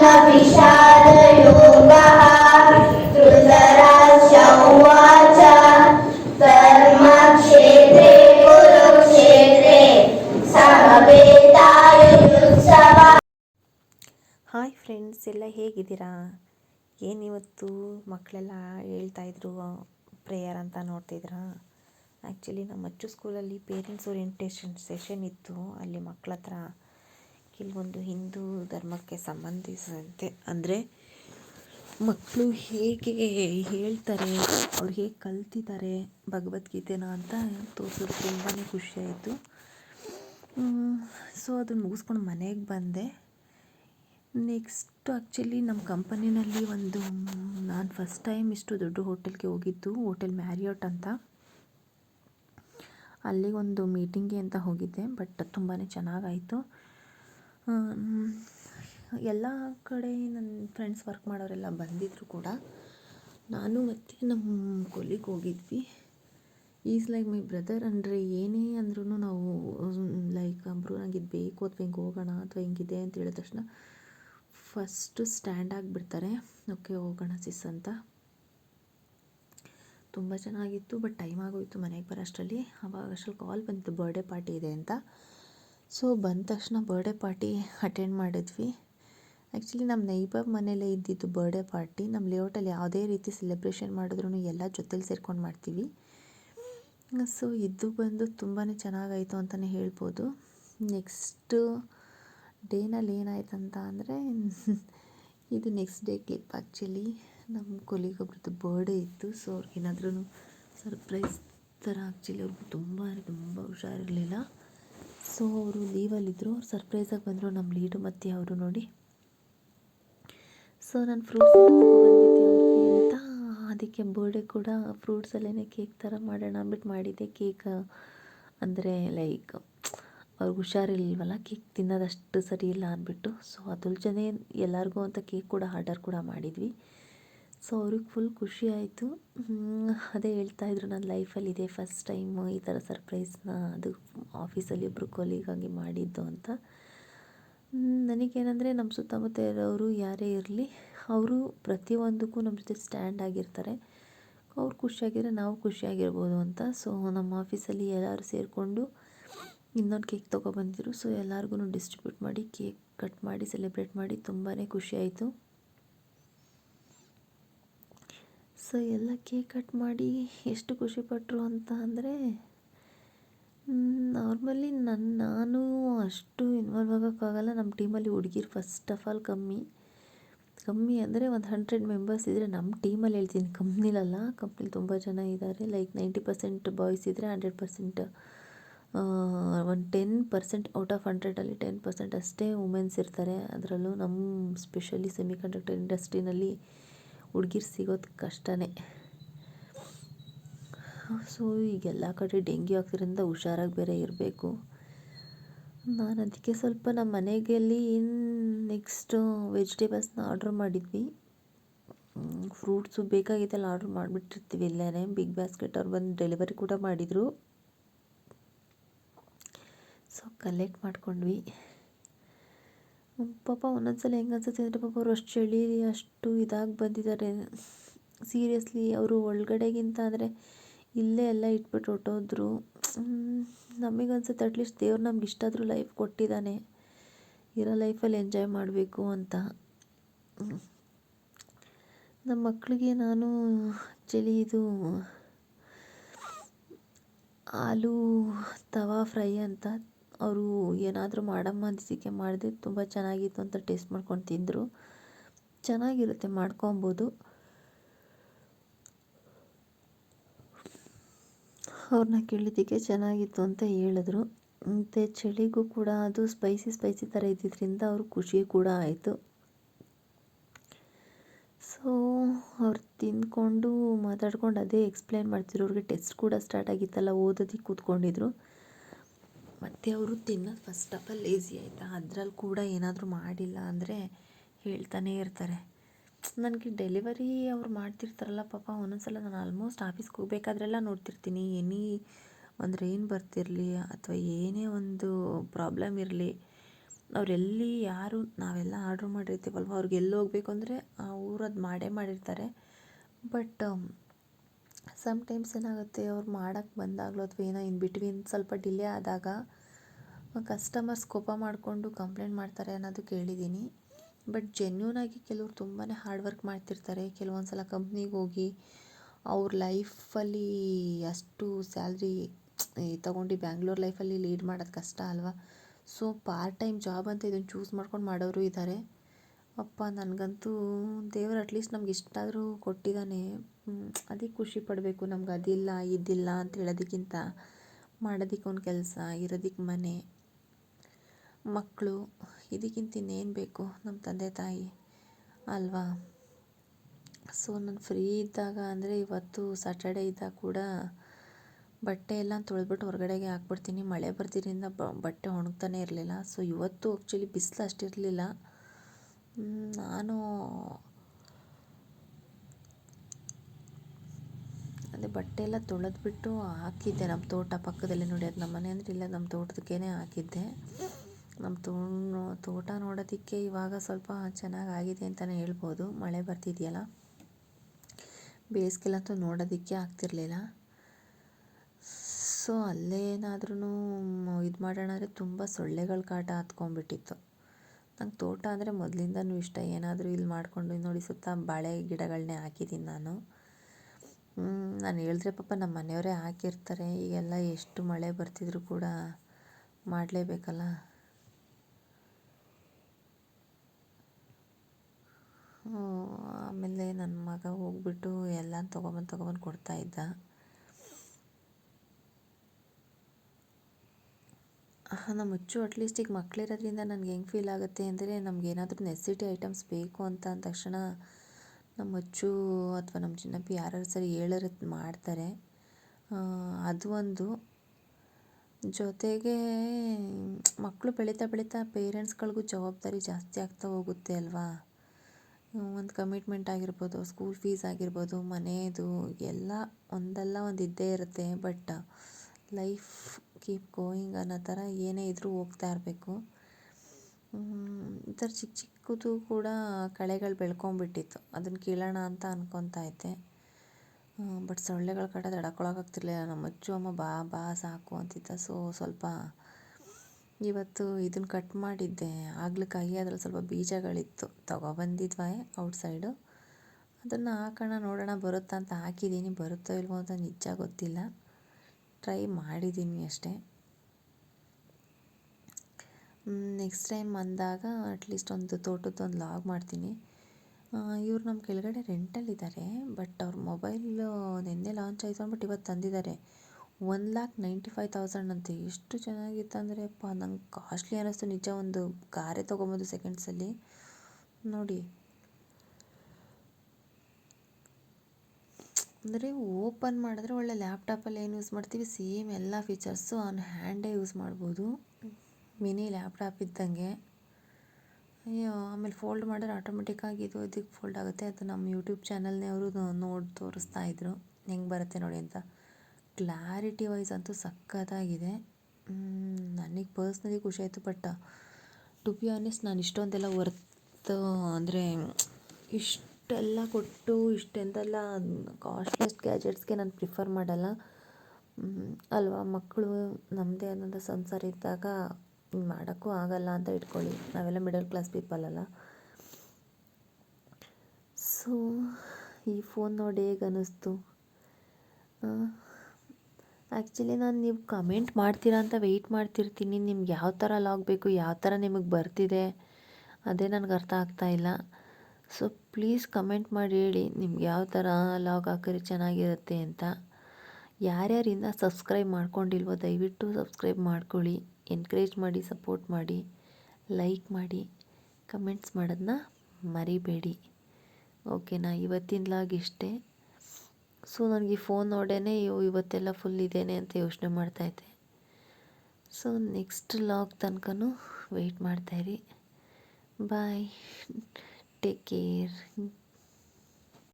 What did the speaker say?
Hi friends ಎಲ್ಲ ಹೇಗಿದ್ದೀರಾ? ಏನಿವತ್ತು ಮಕ್ಕಳೆಲ್ಲ ಹೇಳ್ತಾಯಿದ್ರು ಪ್ರೇಯರ್ ಅಂತ ನೋಡ್ತಿದ್ರಾ? ಆ್ಯಕ್ಚುಲಿ ನಮ್ಮ ಅಚ್ಚು ಸ್ಕೂಲಲ್ಲಿ ಪೇರೆಂಟ್ಸ್ ಓರಿಯೆಂಟೇಷನ್ ಸೆಷನ್ ಇತ್ತು, ಅಲ್ಲಿ ಮಕ್ಕಳ ಹತ್ರ ಕೆಲವೊಂದು ಹಿಂದೂ ಧರ್ಮಕ್ಕೆ ಸಂಬಂಧಿಸಿದಂತೆ, ಅಂದರೆ ಮಕ್ಕಳು ಹೇಗೆ ಹೇಳ್ತಾರೆ ಅವ್ರು ಹೇಗೆ ಕಲ್ತಿದ್ದಾರೆ ಭಗವದ್ಗೀತೆನ ಅಂತ ತೋರಿಸಿದ್ರು ತುಂಬಾ ಖುಷಿಯಾಯಿತು. ಸೊ ಅದನ್ನು ಮುಗಿಸ್ಕೊಂಡು ಮನೆಗೆ ಬಂದೆ. ನೆಕ್ಸ್ಟ್ ಆ್ಯಕ್ಚುಲಿ ನಮ್ಮ ಕಂಪನಿನಲ್ಲಿ ಒಂದು, ನಾನು ಫಸ್ಟ್ ಟೈಮ್ ಇಷ್ಟು ದೊಡ್ಡ ಹೋಟೆಲ್ಗೆ ಹೋಗಿದ್ದು, ಹೋಟೆಲ್ ಮ್ಯಾರಿಯೋಟ್ ಅಂತ. ಅಲ್ಲಿಗೊಂದು ಮೀಟಿಂಗ್ಗೆ ಅಂತ ಹೋಗಿದ್ದೆ ಬಟ್ ತುಂಬಾ ಚೆನ್ನಾಗಾಯಿತು. ಎಲ್ಲ ಕಡೆ ನನ್ನ ಫ್ರೆಂಡ್ಸ್ ವರ್ಕ್ ಮಾಡೋರೆಲ್ಲ ಬಂದಿದ್ದರು ಕೂಡ. ನಾನು ಮತ್ತು ನಮ್ಮ ಕೊಲೀಗ್ ಹೋಗಿದ್ವಿ. ಈಸ್ ಲೈಕ್ ಮೈ ಬ್ರದರ್ ಅಂದರೆ ಏನೇ ಅಂದ್ರೂ ನಾವು ಲೈಕ್ ಅಂಬ್ರು ನಂಗೆ ಇದು ಬೇಕು ಅಥವಾ ಹಿಂಗೆ ಹೋಗೋಣ, ಅಥವಾ ಹಿಂಗಿದೆ ಅಂತ ಹೇಳಿದ ತಕ್ಷಣ ಫಸ್ಟು ಸ್ಟ್ಯಾಂಡ್ ಆಗಿಬಿಡ್ತಾರೆ. ಓಕೆ, ಹೋಗೋಣ ಸಿಸ್ ಅಂತ. ತುಂಬ ಚೆನ್ನಾಗಿತ್ತು ಬಟ್ ಟೈಮ್ ಆಗೋಯಿತು ಮನೆಗೆ ಬರೋ ಅಷ್ಟರಲ್ಲಿ ಅವಾಗ ಅಷ್ಟರಲ್ಲಿ ಕಾಲ್ ಬಂತು ಬರ್ಡೇ ಪಾರ್ಟಿ ಇದೆ ಅಂತ. ಸೊ, ಬಂದ ತಕ್ಷಣ ಬರ್ಡೇ ಪಾರ್ಟಿ ಅಟೆಂಡ್ ಮಾಡಿದ್ವಿ. ಆ್ಯಕ್ಚುಲಿ ನಮ್ಮ ನೈಬರ್ ಮನೇಲೇ ಇದ್ದಿದ್ದು ಬರ್ಡೇ ಪಾರ್ಟಿ ನಮ್ಮ ಲೇಔಟಲ್ಲಿ ಯಾವುದೇ ರೀತಿ ಸೆಲೆಬ್ರೇಷನ್ ಮಾಡಿದ್ರು ಎಲ್ಲ ಜೊತೇಲಿ ಸೇರ್ಕೊಂಡು ಮಾಡ್ತೀವಿ. ಸೊ ಇದು ಬಂದು ತುಂಬಾ ಚೆನ್ನಾಗಾಯಿತು ಅಂತಲೇ ಹೇಳ್ಬೋದು. ನೆಕ್ಸ್ಟು ಡೇನಲ್ಲಿ ಏನಾಯ್ತಂತ ಅಂದರೆ, ಇದು ನೆಕ್ಸ್ಟ್ ಡೇ ಕ್ಲಿಪ್ ಆ್ಯಕ್ಚುಲಿ ನಮ್ಮ ಕೊಲಿಗೊಬ್ರದ್ದು ಬರ್ಡೇ ಇತ್ತು. ಸೊ ಅವ್ರಿಗೇನಾದ್ರೂ ಸರ್ಪ್ರೈಸ್ ಥರ ಆ್ಯಕ್ಚುಲಿ ಅವ್ರಿಗೆ ತುಂಬ ತುಂಬ ಹುಷಾರಿರಲಿಲ್ಲ. ಸೊ, ಅವರು ಲೀವಲ್ಲಿದ್ದರು ಅವ್ರು ಸರ್ಪ್ರೈಸಾಗಿ ಬಂದರು ನಮ್ಮ ಲೀಡು ಮತ್ತು ಅವರು ನೋಡಿ. ಸೊ, ನಾನು ಫ್ರೂಟ್ಸ್ ಅಂತ. ಅದಕ್ಕೆ ಬರ್ಡೇ ಕೂಡ ಫ್ರೂಟ್ಸಲ್ಲೇ ಕೇಕ್ ಥರ ಮಾಡೋಣ ಅಂದ್ಬಿಟ್ಟು ಮಾಡಿದ್ದೆ. ಕೇಕ್ ಅಂದರೆ ಲೈಕ್ ಅವ್ರಿಗೆ ಹುಷಾರಿಲ್ವಲ್ಲ ಕೇಕ್ ತಿನ್ನೋದಷ್ಟು ಸರಿ ಇಲ್ಲ ಅಂದ್ಬಿಟ್ಟು. ಸೊ ಅದ್ರ ಜೊತೆ ಎಲ್ಲರಿಗೂ ಅಂತ ಕೇಕ್ ಕೂಡ ಆರ್ಡರ್ ಕೂಡ ಮಾಡಿದ್ವಿ. ಸೊ ಅವ್ರಿಗೆ ಫುಲ್ ಖುಷಿ ಆಯಿತು. ಅದೇ ಹೇಳ್ತಾಯಿದ್ರು ನನ್ನ ಲೈಫಲ್ಲಿ ಇದೇ ಫಸ್ಟ್ ಟೈಮು ಈ ಥರ ಸರ್ಪ್ರೈಸ್ನ ಅದು ಆಫೀಸಲ್ಲಿ ಒಬ್ಬರು ಕೊಲೀಗಾಗಿ ಮಾಡಿದ್ದು ಅಂತ. ನನಗೇನೆಂದರೆ ನಮ್ಮ ಸುತ್ತಮುತ್ತ ಇರೋರು ಯಾರೇ ಇರಲಿ, ಅವರು ಪ್ರತಿಯೊಂದಕ್ಕೂ ನಮ್ಮ ಜೊತೆ ಸ್ಟ್ಯಾಂಡ್ ಆಗಿರ್ತಾರೆ. ಅವ್ರು ಖುಷಿಯಾಗಿದ್ರೆ ನಾವು ಖುಷಿಯಾಗಿರ್ಬೋದು ಅಂತ. ಸೊ ನಮ್ಮ ಆಫೀಸಲ್ಲಿ ಎಲ್ಲರೂ ಸೇರಿಕೊಂಡು ಇನ್ನೊಂದು ಕೇಕ್ ತೊಗೊಬಂದಿದ್ರು ಸೊ ಎಲ್ಲರಿಗೂ ಡಿಸ್ಟ್ರಿಬ್ಯೂಟ್ ಮಾಡಿ ಕೇಕ್ ಕಟ್ ಮಾಡಿ ಸೆಲೆಬ್ರೇಟ್ ಮಾಡಿ ತುಂಬಾ ಖುಷಿಯಾಯಿತು ಸೊ ಎಲ್ಲ ಕೇಕ್ ಕಟ್ ಮಾಡಿ ಎಷ್ಟು ಖುಷಿಪಟ್ಟರು ಅಂತ ಅಂದರೆ, ನಾರ್ಮಲಿ ನನ್ನ ನಾನು ಅಷ್ಟು ಇನ್ವಾಲ್ವ್ ಆಗೋಕ್ಕಾಗಲ್ಲ ನಮ್ಮ ಟೀಮಲ್ಲಿ ಹುಡುಗಿರು ಫಸ್ಟ್ ಆಫ್ ಆಲ್ ಕಮ್ಮಿ. ಕಮ್ಮಿ ಅಂದರೆ ಒಂದು ಹಂಡ್ರೆಡ್ ಮೆಂಬರ್ಸ್ ಇದ್ದರೆ ನಮ್ಮ ಟೀಮಲ್ಲಿ ಹೇಳ್ತೀನಿ. ಕಂಪ್ನಿಲಲ್ಲ ಕಂಪ್ನಿಲಿ ತುಂಬ ಜನ ಇದ್ದಾರೆ ಲೈಕ್ ನೈಂಟಿ ಪರ್ಸೆಂಟ್ ಬಾಯ್ಸ್ ಇದ್ದರೆ ಹಂಡ್ರೆಡ್ ಪರ್ಸೆಂಟ್ ಒಂದು ಟೆನ್ ಪರ್ಸೆಂಟ್ ಔಟ್ ಆಫ್ ಹಂಡ್ರೆಡಲ್ಲಿ ಟೆನ್ ಪರ್ಸೆಂಟ್ ಅಷ್ಟೇ ವುಮೆನ್ಸ್ ಇರ್ತಾರೆ. ಅದರಲ್ಲೂ ನಮ್ಮ ಸ್ಪೆಷಲಿ ಸೆಮಿಕಂಡಕ್ಟರ್ ಇಂಡಸ್ಟ್ರಿನಲ್ಲಿ ಹುಡುಗಿರು ಸಿಗೋದು ಕಷ್ಟನೇ. ಸೊ ಈಗೆಲ್ಲ ಕಡೆ ಡೆಂಗ್ಯೂ ಆಗ್ತಿರೋದ್ರಿಂದ ಹುಷಾರಾಗಿ ಬೇರೆ ಇರಬೇಕು. ನಾನು ಅದಕ್ಕೆ ಸ್ವಲ್ಪ ನಮ್ಮ ಮನೆಯಲ್ಲಿ ನೆಕ್ಸ್ಟು ವೆಜಿಟೇಬಲ್ಸ್ನ ಆರ್ಡ್ರ್ ಮಾಡಿದ್ವಿ. ಫ್ರೂಟ್ಸು ಬೇಕಾಗಿದ್ದೆಲ್ಲ ಆರ್ಡ್ರ್ ಮಾಡಿಬಿಟ್ಟಿರ್ತೀವಿ ಇಲ್ಲೇ ಬಿಗ್ ಬಾಸ್ಕೆಟ್ ಅವ್ರು ಬಂದು ಡೆಲಿವರಿ ಕೂಡ ಮಾಡಿದರು. ಸೊ, ಕಲೆಕ್ಟ್ ಮಾಡ್ಕೊಂಡ್ವಿ. ಪಾಪ ಒಂದೊಂದ್ಸಲ ಹೆಂಗೆ ಅನ್ಸುತ್ತೆ ಅಂದರೆ ಪಾಪ ಅವರು ಅಷ್ಟು ಚಳಿ ಅಷ್ಟು ಇದಾಗಿ ಬಂದಿದ್ದಾರೆ. ಸೀರಿಯಸ್ಲಿ ಅವರು ಒಳಗಡೆಗಿಂತ ಅಂದರೆ ಇಲ್ಲೇ ಎಲ್ಲ ಇಟ್ಬಿಟ್ಟು ಹೊರ್ಟೋದ್ರು. ನಮಗನ್ಸುತ್ತೆ ಅಟ್ಲೀಸ್ಟ್ ದೇವ್ರು ನಮ್ಗೆ ಇಷ್ಟಾದರೂ ಲೈಫ್ ಕೊಟ್ಟಿದ್ದಾನೆ. ಇರೋ ಲೈಫಲ್ಲಿ ಎಂಜಾಯ್ ಮಾಡಬೇಕು ಅಂತ. ನಮ್ಮ ಮಕ್ಕಳಿಗೆ ನಾನು ಆ್ಯಕ್ಚುಲಿ ಇದು ಆಲೂ ತವಾ ಫ್ರೈ ಅಂತ ಅವರು ಏನಾದರೂ ಮಾಡಮ್ಮ ಅಂದಿದ್ದಕ್ಕೆ ಮಾಡಿದೆ ತುಂಬ ಚೆನ್ನಾಗಿತ್ತು ಅಂತ ಟೇಸ್ಟ್ ಮಾಡ್ಕೊಂಡು ತಿಂದರು. ಚೆನ್ನಾಗಿರುತ್ತೆ, ಮಾಡ್ಕೊಬೋದು. ಅವ್ರನ್ನ ಕೇಳಿದ್ದಕ್ಕೆ ಚೆನ್ನಾಗಿತ್ತು ಅಂತ ಹೇಳಿದ್ರು. ಮತ್ತು ಚಳಿಗೂ ಕೂಡ ಅದು ಸ್ಪೈಸಿ ಸ್ಪೈಸಿ ಥರ ಇದ್ದಿದ್ದರಿಂದ ಅವ್ರ ಖುಷಿ ಕೂಡ ಆಯಿತು. ಸೊ ಅವ್ರು ತಿಂದ್ಕೊಂಡು ಮಾತಾಡ್ಕೊಂಡು ಅದೇ ಎಕ್ಸ್ಪ್ಲೇನ್ ಮಾಡ್ತಿದ್ರು ಅವ್ರಿಗೆ ಟೆಸ್ಟ್ ಕೂಡ ಸ್ಟಾರ್ಟ್ ಆಗಿತ್ತಲ್ಲ ಓದೋದಕ್ಕೆ ಕೂತ್ಕೊಂಡಿದ್ರು. ಮತ್ತು ಅವರು ತಿನ್ನೋದು ಫಸ್ಟ್ ಆಫ್ ಆಲ್ ಲೇಸಿ ಆಯಿತಾ? ಅದರಲ್ಲಿ ಕೂಡ ಏನಾದರೂ ಮಾಡಿಲ್ಲ ಅಂದರೆ ಹೇಳ್ತಾನೇ ಇರ್ತಾರೆ. ನನಗೆ ಡೆಲಿವರಿ ಅವ್ರು ಮಾಡ್ತಿರ್ತಾರಲ್ಲ ಪಾಪ ಒಂದೊಂದು ಸಲ ನಾನು ಆಲ್ಮೋಸ್ಟ್ ಆಫೀಸ್ಗೆ ಹೋಗ್ಬೇಕಾದ್ರೆಲ್ಲ ನೋಡ್ತಿರ್ತೀನಿ. ಎನಿ ಒಂದು ರೈನ್ ಬರ್ತಿರಲಿ ಅಥವಾ ಏನೇ ಒಂದು ಪ್ರಾಬ್ಲಮ್ ಇರಲಿ, ಅವರೆಲ್ಲಿ ಯಾರು ನಾವೆಲ್ಲ ಆರ್ಡ್ರ್ ಮಾಡಿರ್ತೀವಲ್ವ? ಅವ್ರಿಗೆ ಎಲ್ಲಿ ಹೋಗ್ಬೇಕು ಅಂದರೆ ಊರು ಅದು ಮಾಡೇ ಮಾಡಿರ್ತಾರೆ. ಬಟ್ ಸಮ್ಟೈಮ್ಸ್ ಏನಾಗುತ್ತೆ, ಅವ್ರು ಮಾಡೋಕ್ಕೆ ಬಂದಾಗಲೂ ಅಥವಾ ಏನೋ ಇನ್ ಬಿಟ್ವೀನ್ ಸ್ವಲ್ಪ ಡಿಲೇ ಆದಾಗ ಕಸ್ಟಮರ್ಸ್ ಕೋಪ ಮಾಡಿಕೊಂಡು ಕಂಪ್ಲೇಂಟ್ ಮಾಡ್ತಾರೆ ಅನ್ನೋದು ಕೇಳಿದ್ದೀನಿ. ಬಟ್ ಜೆನ್ಯೂನಾಗಿ ಕೆಲವ್ರು ತುಂಬಾ ಹಾರ್ಡ್ ವರ್ಕ್ ಮಾಡ್ತಿರ್ತಾರೆ. ಕೆಲವೊಂದು ಸಲ ಕಂಪ್ನಿಗೆ ಹೋಗಿ ಅವ್ರ ಲೈಫಲ್ಲಿ ಅಷ್ಟು ಸ್ಯಾಲ್ರಿ ತಗೊಂಡು ಬ್ಯಾಂಗ್ಳೂರ್ ಲೈಫಲ್ಲಿ ಲೀಡ್ ಮಾಡೋದು ಕಷ್ಟ ಅಲ್ವಾ? ಸೊ ಪಾರ್ಟ್ ಟೈಮ್ ಜಾಬ್ ಅಂತ ಇದನ್ನು ಚೂಸ್ ಮಾಡ್ಕೊಂಡು ಮಾಡೋರು ಇದ್ದಾರೆ ಅಪ್ಪ, ನನಗಂತೂ ದೇವ್ರು ಅಟ್ಲೀಸ್ಟ್ ನಮ್ಗೆ ಇಷ್ಟಾದರೂ ಕೊಟ್ಟಿದ್ದಾನೆ ಅದಕ್ಕೆ ಖುಷಿ ಪಡಬೇಕು. ನಮ್ಗೆ ಅದಿಲ್ಲ, ಇದಿಲ್ಲ ಅಂತ ಹೇಳೋದಕ್ಕಿಂತ ಮಾಡೋದಕ್ಕೆ ಒಂದು ಕೆಲಸ, ಇರೋದಕ್ಕೆ ಮನೆ ಮಕ್ಕಳು ಇದಕ್ಕಿಂತ ಇನ್ನೇನು ಬೇಕು ನಮ್ಮ ತಂದೆ, ತಾಯಿ ಅಲ್ವಾ? ಸೊ ನಾನು ಫ್ರೀ ಇದ್ದಾಗ ಅಂದರೆ ಇವತ್ತು ಸ್ಯಾಟರ್ಡೇ ಇದ್ದಾಗ ಕೂಡ ಬಟ್ಟೆ ಎಲ್ಲ ತೊಳೆದ್ಬಿಟ್ಟು ಹೊರಗಡೆಗೆ ಹಾಕ್ಬಿಡ್ತೀನಿ. ಮಳೆ ಬರ್ತಿದ್ರಿಂದ ಬಟ್ಟೆ ಒಣಗ್ತಾನೆ ಇರಲಿಲ್ಲ. ಸೊ ಇವತ್ತು ಆ್ಯಕ್ಚುಲಿ ಬಿಸಿಲು ಅಷ್ಟಿರಲಿಲ್ಲ ನಾನು ಅದೇ ಬಟ್ಟೆ ಎಲ್ಲ ತೊಳೆದ್ಬಿಟ್ಟು ಹಾಕಿದ್ದೆ. ನಮ್ಮ ತೋಟ ಪಕ್ಕದಲ್ಲೇ ನೋಡಿ, ಅದು ನಮ್ಮ ಮನೆ ಅಂದರೆ ಇಲ್ಲ, ನಮ್ಮ ತೋಟದಕ್ಕೇ ಹಾಕಿದ್ದೆ. ನಮ್ಮ ತೋ ತೋಟ ನೋಡೋದಕ್ಕೆ ಇವಾಗ ಸ್ವಲ್ಪ ಚೆನ್ನಾಗಿ ಆಗಿದೆ ಅಂತಲೇ ಹೇಳ್ಬೋದು. ಮಳೆ ಬರ್ತಿದೆಯಲ್ಲ ಬೇಸಿಗೆಲಂತೂ ನೋಡೋದಕ್ಕೆ ಆಗ್ತಿರಲಿಲ್ಲ. ಸೊ ಅಲ್ಲೇನಾದ್ರೂ ಇದು ಮಾಡೋಣ ಅಂದರೆ ತುಂಬ ಸೊಳ್ಳೆಗಳ ಕಾಟ ಹತ್ಕೊಂಡ್ಬಿಟ್ಟಿತ್ತು. ನಂಗೆ ತೋಟ ಅಂದರೆ ಮೊದಲಿಂದನೂ ಇಷ್ಟ. ಏನಾದರೂ ಇಲ್ಲಿ ಮಾಡಿಕೊಂಡು ನೋಡಿ ಸುತ್ತ ಬಾಳೆ ಗಿಡಗಳನ್ನೇ ಹಾಕಿದ್ದೀನಿ ನಾನು. ನಾನು ಹೇಳಿದ್ರೆ ಪಾಪ ನಮ್ಮ ಮನೆಯವರೇ ಹಾಕಿರ್ತಾರೆ. ಈಗೆಲ್ಲ ಎಷ್ಟು ಮಳೆ ಬರ್ತಿದ್ರು ಕೂಡ ಮಾಡಲೇಬೇಕಲ್ಲ. ಆಮೇಲೆ ನನ್ನ ಮಗ ಹೋಗ್ಬಿಟ್ಟು ಎಲ್ಲ ತೊಗೊಬಂದು ತೊಗೊಬಂದು ಕೊಡ್ತಾಯಿದ್ದ ನಮ್ಮ ಹುಚ್ಚು ಅಟ್ಲೀಸ್ಟ್ ಈಗ ಮಕ್ಕಳಿರೋದ್ರಿಂದ ನನಗೆ ಹೆಂಗೆ ಫೀಲ್ ಆಗುತ್ತೆ ಅಂದರೆ ನಮ್ಗೆ ಏನಾದರೂ ನೆಸಿಟಿ ಐಟಮ್ಸ್ ಬೇಕು ಅಂತ ಅಂದ ತಕ್ಷಣ ನಮ್ಮ ಅಚ್ಚು ಅಥವಾ ನಮ್ಮ ಚಿನ್ನಪ್ಪಿ ಯಾರ್ಯಾರು ಸರಿ ಹೇಳೋರು ಮಾಡ್ತಾರೆ. ಅದು ಒಂದು. ಜೊತೆಗೆ ಮಕ್ಕಳು ಬೆಳೀತಾ ಬೆಳೀತಾ ಪೇರೆಂಟ್ಸ್ಗಳಿಗೂ ಜವಾಬ್ದಾರಿ ಜಾಸ್ತಿ ಆಗ್ತಾ ಹೋಗುತ್ತೆ ಅಲ್ವಾ? ಒಂದು ಕಮಿಟ್ಮೆಂಟ್ ಆಗಿರ್ಬೋದು ಸ್ಕೂಲ್ ಫೀಸ್ ಆಗಿರ್ಬೋದು ಮನೆಯದು ಎಲ್ಲ ಒಂದಲ್ಲ ಒಂದು ಇದ್ದೇ ಇರುತ್ತೆ ಬಟ್ ಲೈಫ್ ಕೀಪ್ ಗೋಯಿಂಗ್ ಅನ್ನೋ ಥರ ಏನೇ ಇದ್ದರೂ ಹೋಗ್ತಾ ಇರಬೇಕು. ಈ ಥರ ಚಿಕ್ಕ ಚಿಕ್ಕದು ಕೂಡ ಕಳೆಗಳು ಬೆಳ್ಕೊಂಬಿಟ್ಟಿತ್ತು ಅದನ್ನು ಕೀಳೋಣ ಅಂತ ಅನ್ಕೊತಾ ಇದ್ದೆ. ಬಟ್ ಸೊಳ್ಳೆಗಳ ಕಡೆ ತಡ್ಕೊಳಕ್ಕಾಗ್ತಿರ್ಲಿಲ್ಲ ನಮ್ಮ ಅಜ್ಜು, ಅಮ್ಮ, ಬಾ ಬಾ, ಸಾಕು ಅಂತಿದ್ದ. ಸೊ ಸ್ವಲ್ಪ ಇವತ್ತು ಇದನ್ನು ಕಟ್ ಮಾಡಿದ್ದೆ. ಆಗ್ಲಿಕ್ಕಾಗಿ ಅದ್ರಲ್ಲಿ ಸ್ವಲ್ಪ ಬೀಜಗಳಿತ್ತು. ತಗೊಬಂದಿದ್ವಿ ಔಟ್ಸೈಡು ಅದನ್ನು ಹಾಕೋಣ, ನೋಡೋಣ ಬರುತ್ತಾ ಅಂತ ಹಾಕಿದ್ದೀನಿ. ಬರುತ್ತೋ ಇಲ್ವೋ ಅಂತ ನಿಜ ಗೊತ್ತಿಲ್ಲ. ಟ್ರೈ ಮಾಡಿದ್ದೀನಿ ಅಷ್ಟೇ. ನೆಕ್ಸ್ಟ್ ಟೈಮ್ ಬಂದಾಗ ಅಟ್ಲೀಸ್ಟ್ ಒಂದು ತೋಟದ್ದೊಂದು ಲಾಗ್ ಮಾಡ್ತೀನಿ. ಇವ್ರು ನಮ್ಮ ಕೆಳಗಡೆ ರೆಂಟಲ್ಲಿದ್ದಾರೆ ಬಟ್ ಅವ್ರ ಮೊಬೈಲು ನಿನ್ನೆ ಲಾಂಚ್ ಆಯಿತು ಅಂದ್ಬಿಟ್ಟು ಇವತ್ತು ತಂದಿದ್ದಾರೆ one lakh ninety five thousand ಅಂತ. ಎಷ್ಟು ಚೆನ್ನಾಗಿತ್ತು ಅಂದರೆ ಅಪ್ಪ, ನಂಗೆ ಕಾಸ್ಟ್ಲಿ ಅನ್ನಿಸ್ತು ನಿಜ ಒಂದು ಕಾರೇ ತೊಗೊಬೋದು ಸೆಕೆಂಡ್ಸಲ್ಲಿ ನೋಡಿ. ಅಂದರೆ ಓಪನ್ ಮಾಡಿದ್ರೆ ಒಳ್ಳೆ ಲ್ಯಾಪ್ಟಾಪಲ್ಲಿ ಏನು ಯೂಸ್ ಮಾಡ್ತೀವಿ? ಸೇಮ್ ಎಲ್ಲ ಫೀಚರ್ಸು ಆನ್ ಹ್ಯಾಂಡೇ ಯೂಸ್ ಮಾಡ್ಬೋದು. ಮಿನಿ ಲ್ಯಾಪ್ಟಾಪ್ ಇದ್ದಂಗೆ. ಆಮೇಲೆ ಫೋಲ್ಡ್ ಮಾಡಿದ್ರೆ ಆಟೋಮೆಟಿಕ್ಕಾಗಿ ಇದು ಇದಕ್ಕೆ ಫೋಲ್ಡ್ ಆಗುತ್ತೆ. ಅದು ನಮ್ಮ ಯೂಟ್ಯೂಬ್ ಚಾನಲ್ನೇ ಅವರು ನೋಡಿ ತೋರಿಸ್ತಾ ಇದ್ರು. ಹೆಂಗೆ ಬರುತ್ತೆ ನೋಡಿ ಅಂತ. ಕ್ಲಾರಿಟಿ ವೈಸ್ ಅಂತೂ ಸಕ್ಕತ್ತಾಗಿದೆ ನನಗೆ ಪರ್ಸ್ನಲಿ ಖುಷಿ ಆಯಿತು ಬಟ್ ಟು ಬಿ ಆನೆಸ್ಟ್ ನಾನು ಇಷ್ಟೊಂದೆಲ್ಲ ವರ್ತ್ ಅಂದರೆ ಇಷ್ಟೆಲ್ಲ ಕೊಟ್ಟು ಇಷ್ಟೆಂತೆಲ್ಲ ಕಾಸ್ಟ್ಲೆಸ್ಟ್ ಗ್ಯಾಜೆಟ್ಸ್ಗೆ ನಾನು ಪ್ರಿಫರ್ ಮಾಡಲ್ಲ. ಅಲ್ವಾ? ಮಕ್ಕಳು ನಮ್ಮದೇ ಆದಂಥ ಸಂಸಾರ ಇದ್ದಾಗ ಮಾಡೋಕ್ಕೂ ಆಗಲ್ಲ ಅಂತ ಇಟ್ಕೊಳ್ಳಿ. ನಾವೆಲ್ಲ ಮಿಡಲ್ ಕ್ಲಾಸ್ ಪೀಪಲ್ ಅಲ್ಲ. ಸೊ ಈ ಫೋನ್ ನೋಡಿ ಹೇಗೆ ಅನ್ನಿಸ್ತು? ಆ್ಯಕ್ಚುಲಿ ನಾನು ನೀವು ಕಮೆಂಟ್ ಮಾಡ್ತೀರಾ ಅಂತ ವೆಯ್ಟ್ ಮಾಡ್ತಿರ್ತೀನಿ. ನಿಮ್ಗೆ ಯಾವ ಥರ ಲಾಗ್ ಬೇಕು, ಯಾವ ಥರ ನಿಮಗೆ ಬರ್ತಿದೆ? ಅದೇ ನನಗೆ ಅರ್ಥ ಆಗ್ತಾ ಇಲ್ಲ. ಸೊ ಪ್ಲೀಸ್ ಕಮೆಂಟ್ ಮಾಡಿ ಹೇಳಿ, ನಿಮ್ಗೆ ಯಾವ ಥರ ಲಾಗ್ ಹಾಕಿದ್ರೆ ಚೆನ್ನಾಗಿರುತ್ತೆ ಅಂತ. ಯಾರ್ಯಾರಿಂದ ಸಬ್ಸ್ಕ್ರೈಬ್ ಮಾಡ್ಕೊಂಡಿಲ್ವೋ ದಯವಿಟ್ಟು ಸಬ್ಸ್ಕ್ರೈಬ್ ಮಾಡ್ಕೊಳ್ಳಿ ಎನ್ಕರೇಜ್ ಮಾಡಿ ಸಪೋರ್ಟ್ ಮಾಡಿ ಲೈಕ್ ಮಾಡಿ ಕಮೆಂಟ್ಸ್ ಮಾಡೋದನ್ನ ಮರಿಬೇಡಿ. ಓಕೆನಾ ಇವತ್ತಿನ ಲಾಗ್ ಇಷ್ಟೇ. ಸೊ ನನಗೆ ಈ ಫೋನ್ ನೋಡೇ ಇವತ್ತೆಲ್ಲ ಫುಲ್ ಇದೇನೆ ಅಂತ ಯೋಚನೆ ಮಾಡ್ತಾಯಿದ್ದೆ ಸೊ ನೆಕ್ಸ್ಟ್ ಲಾಗ್ ತನಕನೂ ವೆಯ್ಟ್ ಮಾಡ್ತಾಯಿರಿ ಬಾಯ್ ಟೇಕ್ ಕೇರ್